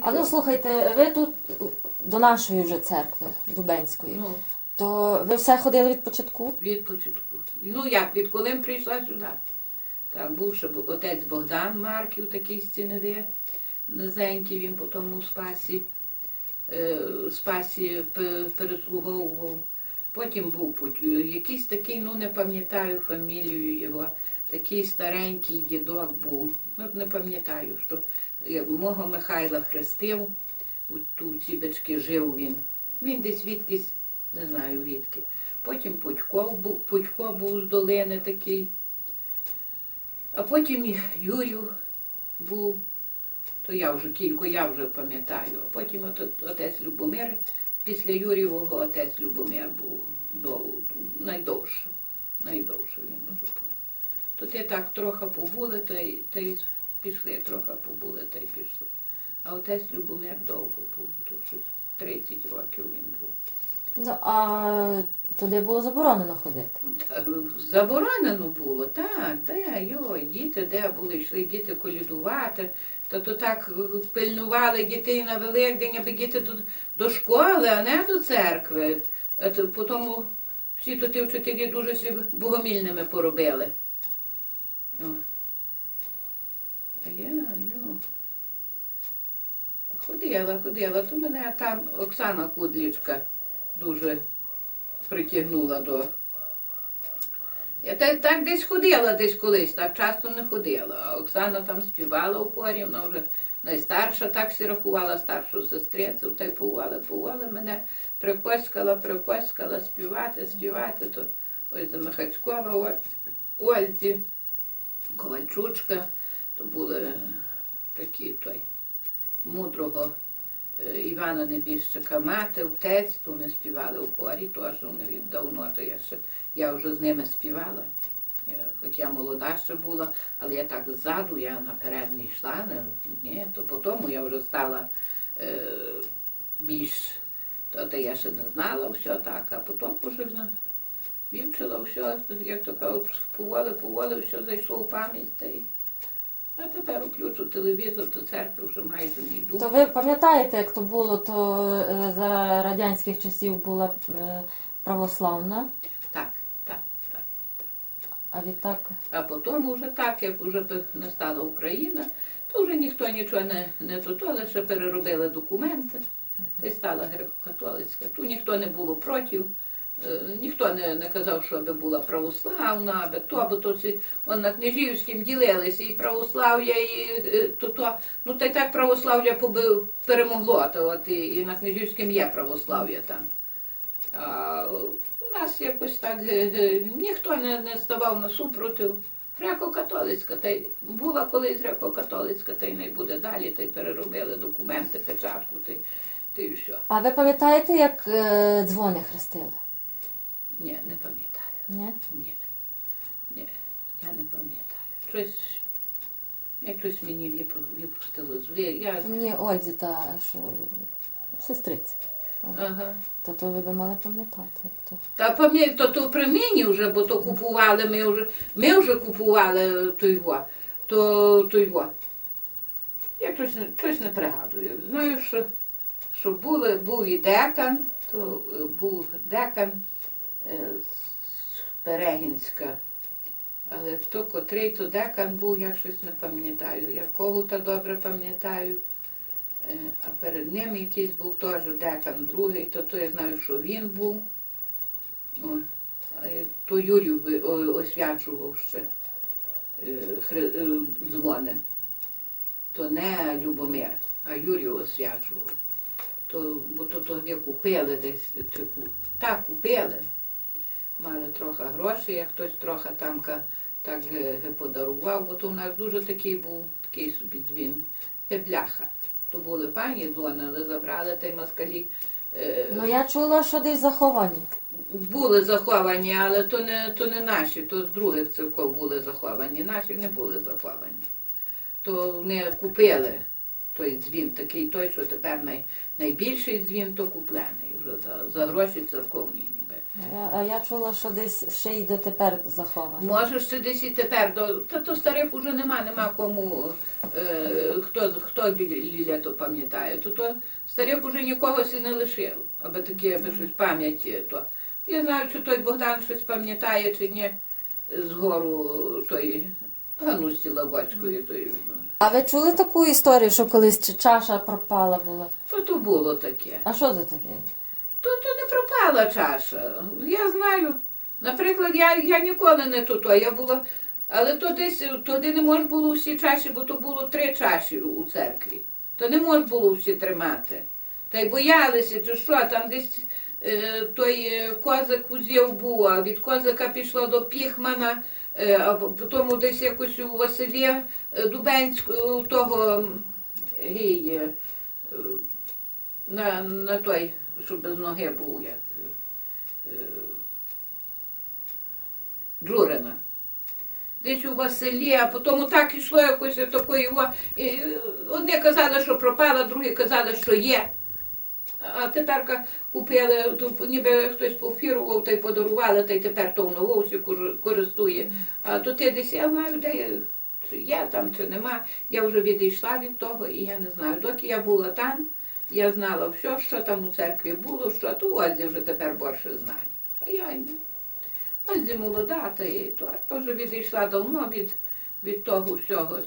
А ну слухайте, ви тут до нашої вже церкви, Дубенської, Ну, то ви все ходили від початку? від початку. Ну як, відколи прийшла сюди. Так, був ще бу- отець Богдан Марків, такий стіновий, низенький, він потім у спасі, е, спасі пе- переслуговував. Потім був Пут- якийсь такий, ну не пам'ятаю фамілію його, такий старенький дідок був. Ну, не пам'ятаю, що е, мого Михайла хрестив, у ту цібечки жив він. Він десь відкись, не знаю відки. Потім Путько був, Путько був з долини такий. А потім Юрію був, то я вже кілько, я вже пам'ятаю. А потім от, отець Любомир, після Юрійового отець Любомир був дов, найдовше. Найдовше він вже був. То ти так трохи й, та й пішли, трохи побули, та й пішли. А отець Любомир довго був, то щось 30 років він був. Ну, а туди було заборонено ходити. Заборонено було, так, де, йой, діти, де були, йшли діти колідувати, та то так е, пильнували дітей на Великдень, аби діти до, до школи, а не до церкви. А то Потім всі тут ті вчителі дуже всі богомільними поробили. О. Я, йо. Ходила, ходила, то мене там Оксана Кудлічка дуже притягнула до. Я так, так десь ходила десь колись, так часто не ходила. А Оксана там співала у хорі, вона вже найстарша, так всі рахувала старшу сестрицю, та й повали, повали мене, прикоськала, прикоськала співати, співати. То ось за Михацькова, Оль- Ользі, Ковальчучка, то були такі той мудрого е, Івана Небіжчика мати, отець, то вони співали у хорі, теж вони давно, то я ще я вже з ними співала. Е, Хоч я молода ще була, але я так ззаду, я наперед не йшла, не, ні, то потім я вже стала е, більш, то, то я ще не знала все так, а потім вже вивчила все, як то кажуть, поволи, поволи, все зайшло в пам'ять. А тепер включу телевізор до церкви вже майже не йду. То ви пам'ятаєте, як то було, то е, за радянських часів була е, православна, Так, так, так. а відтак А потім вже так, як вже пи- настала Україна, то вже ніхто нічого не, не то, то лише переробили документи, та й стала греко-католицька. Тут ніхто не було проти, ніхто не, не казав, що аби була православна, аби то, бо то он на Княжівським ділилися, і православ'я, і е, то, то. Ну та й так православ'я перемогло, то і, на Княжівським є православ'я там. А у нас якось так е, е, ніхто не, не ставав на супротив. Греко-католицька, та й була колись греко-католицька, та й не буде далі, та й переробили документи, печатку, та й, та й все. А ви пам'ятаєте, як е, дзвони хрестили? Ні, не пам'ятаю. Ні? Ні. Ні, я не пам'ятаю. Щось, якось мені випу- випустило звір. Я, Мені Ользі та що сестриця. ага. То то ви би мали пам'ятати. як то. Та пам'ятаю, то, то при мені вже, бо то купували, ми вже, ми вже купували той во, то той во. Я щось, не- щось не пригадую. Знаю, що, що були, був і декан, то е, був декан з Перегінська. Але то котрий то декан був, я щось не пам'ятаю. Я Когута добре пам'ятаю. Е, А перед ним якийсь був теж декан другий, то, то я знаю, що він був. О, е, то Юрію ви- освячував ще е, хри- е, дзвони. То не Любомир, а Юрію освячував. То, бо то тоді купили десь. Так, купили. Мали трохи грошей, а хтось трохи там так подарував, бо то у нас дуже такий був, такий собі дзвін, гебляха. То були пані дзвони, але забрали та й москалі. е, Ну я чула, що десь заховані. були заховані, але то не, то не наші, то з других церков були заховані. Наші не були заховані. То вони купили той дзвін, такий той, що тепер най, найбільший дзвін, то куплений вже за, за гроші церковні. А, а я чула, що десь ще й дотепер заховані. Можеш ти десь і тепер, до, та то старих уже нема, нема кому е, хто, хто Лі- Ліля то пам'ятає, то, то старик уже нікого сі не лишив, аби таке, аби щось пам'яті. То. Я знаю, чи той Богдан щось пам'ятає, чи ні, з гору той Ганусі Лавацької. Той, А ви чули таку історію, що колись чаша пропала була? то, то було таке. А що це таке? То, то не пропала чаша. Я знаю. Наприклад, я, я ніколи не то, то я була. Але то десь туди не можна було всі чаші, бо то було три чаші у церкві. То не можна було всі тримати. Та й боялися, чи що, там десь е, той е, козак узяв був, а від козака пішла до Піхмана, е, а потім десь якось у Василія е, Дубенського, того гей, е, на, на той, що без ноги був, як е, Джурина. Десь у Василі, а потім так йшло якось такої. е, казали, що пропала, другі казали, що є. А тепер купили, то ніби хтось пофірував та й подарували, та й тепер то воно вовсі користує. А то ти десь я знаю, де я, чи є там, чи нема. Я вже відійшла від того, і я не знаю. Доки я була там, я знала все, що там у церкві було, що то Ользі вже тепер більше знає. А я ні. Ользі молода, та і то я вже відійшла давно від, від того всього.